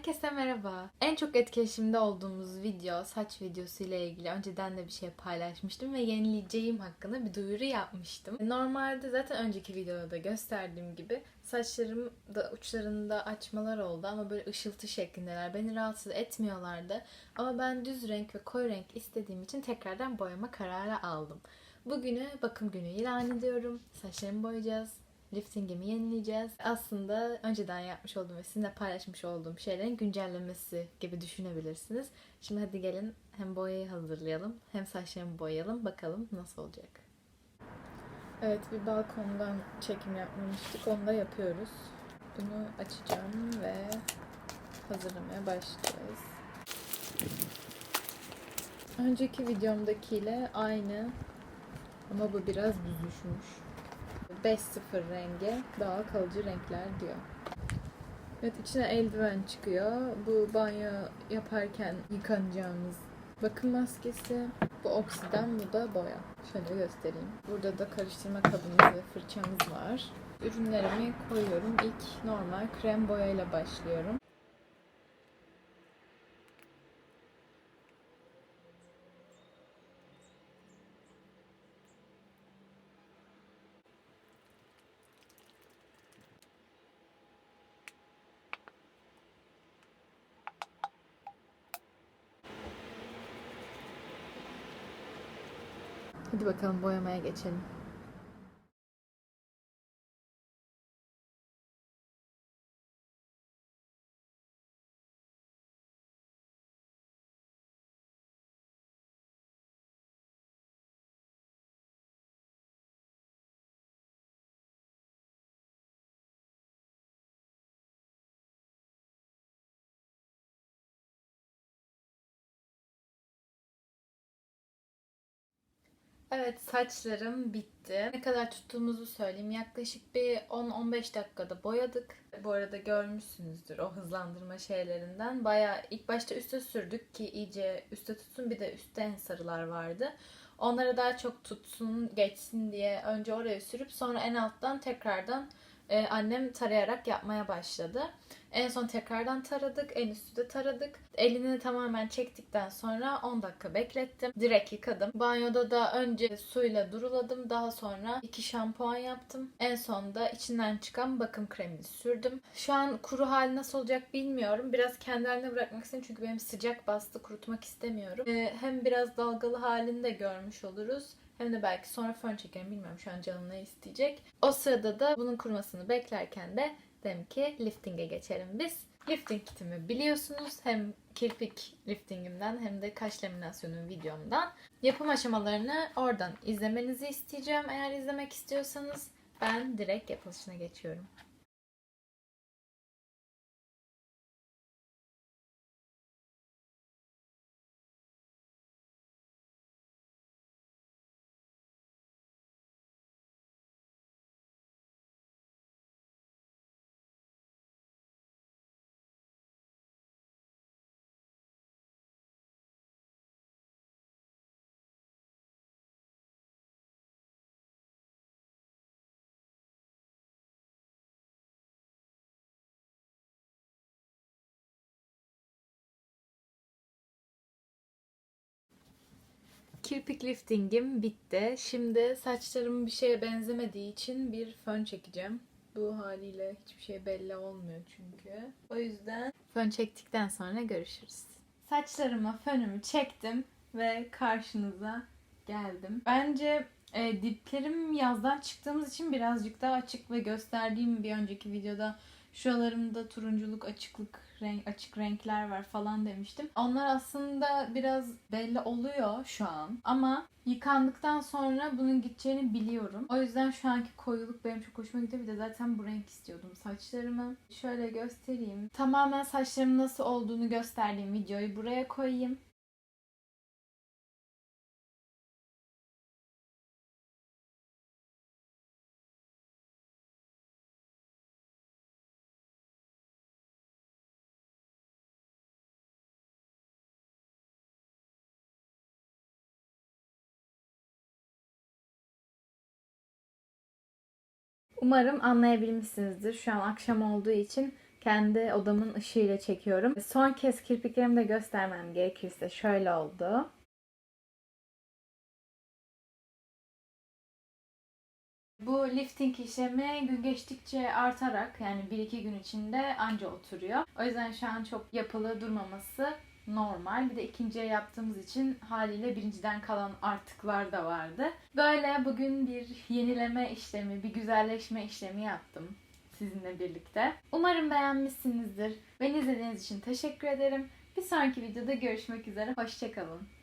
Herkese merhaba. En çok etkileşimde olduğumuz video saç videosu ile ilgili önceden de bir şey paylaşmıştım ve yenileyeceğim hakkında bir duyuru yapmıştım. Normalde zaten önceki videoda da gösterdiğim gibi saçlarım da uçlarında açmalar oldu ama böyle ışıltı şeklindeler. Beni rahatsız etmiyorlardı. Ama ben düz renk ve koyu renk istediğim için tekrardan boyama kararı aldım. Bugünü bakım günü ilan ediyorum. Saçlarımı boyayacağız liftingimi yenileyeceğiz. Aslında önceden yapmış olduğum ve sizinle paylaşmış olduğum şeylerin güncellemesi gibi düşünebilirsiniz. Şimdi hadi gelin hem boyayı hazırlayalım hem saçlarımı boyayalım. Bakalım nasıl olacak. Evet bir balkondan çekim yapmamıştık. Onu da yapıyoruz. Bunu açacağım ve hazırlamaya başlayacağız. Önceki videomdakiyle aynı ama bu biraz büzüşmüş. 5-0 rengi daha kalıcı renkler diyor. Evet içine eldiven çıkıyor. Bu banyo yaparken yıkanacağımız bakım maskesi. Bu oksiden, bu da boya. Şöyle göstereyim. Burada da karıştırma kabımız ve fırçamız var. Ürünlerimi koyuyorum. İlk normal krem boyayla başlıyorum. Hadi bakalım boyamaya geçelim. Evet saçlarım bitti. Ne kadar tuttuğumuzu söyleyeyim. Yaklaşık bir 10-15 dakikada boyadık. Bu arada görmüşsünüzdür o hızlandırma şeylerinden. Baya ilk başta üste sürdük ki iyice üste tutsun. Bir de üstten sarılar vardı. Onlara daha çok tutsun, geçsin diye önce oraya sürüp sonra en alttan tekrardan e, annem tarayarak yapmaya başladı. En son tekrardan taradık. En üstü de taradık. Elini tamamen çektikten sonra 10 dakika beklettim. Direkt yıkadım. Banyoda da önce suyla duruladım. Daha sonra iki şampuan yaptım. En son da içinden çıkan bakım kremini sürdüm. Şu an kuru hali nasıl olacak bilmiyorum. Biraz kendi haline bırakmak istedim çünkü benim sıcak bastı. Kurutmak istemiyorum. Ee, hem biraz dalgalı halini de görmüş oluruz. Hem de belki sonra fön çekerim bilmiyorum şu an canım ne isteyecek. O sırada da bunun kurumasını beklerken de dedim ki lifting'e geçelim biz. Lifting kitimi biliyorsunuz. Hem kirpik liftingimden hem de kaş laminasyonu videomdan. Yapım aşamalarını oradan izlemenizi isteyeceğim. Eğer izlemek istiyorsanız ben direkt yapılışına geçiyorum. Kirpik liftingim bitti. Şimdi saçlarım bir şeye benzemediği için bir fön çekeceğim. Bu haliyle hiçbir şey belli olmuyor çünkü. O yüzden fön çektikten sonra görüşürüz. Saçlarıma fönümü çektim ve karşınıza geldim. Bence e, diplerim yazdan çıktığımız için birazcık daha açık ve gösterdiğim bir önceki videoda şuralarımda turunculuk, açıklık, renk, açık renkler var falan demiştim. Onlar aslında biraz belli oluyor şu an. Ama yıkandıktan sonra bunun gideceğini biliyorum. O yüzden şu anki koyuluk benim çok hoşuma gidiyor. Bir de zaten bu renk istiyordum saçlarımı. Şöyle göstereyim. Tamamen saçlarımın nasıl olduğunu gösterdiğim videoyu buraya koyayım. Umarım anlayabilmişsinizdir. Şu an akşam olduğu için kendi odamın ışığıyla çekiyorum. Son kez kirpiklerimi de göstermem gerekirse şöyle oldu. Bu lifting işlemi gün geçtikçe artarak yani 1-2 gün içinde anca oturuyor. O yüzden şu an çok yapılı durmaması normal. Bir de ikinciye yaptığımız için haliyle birinciden kalan artıklar da vardı. Böyle bugün bir yenileme işlemi, bir güzelleşme işlemi yaptım sizinle birlikte. Umarım beğenmişsinizdir. Beni izlediğiniz için teşekkür ederim. Bir sonraki videoda görüşmek üzere. Hoşçakalın.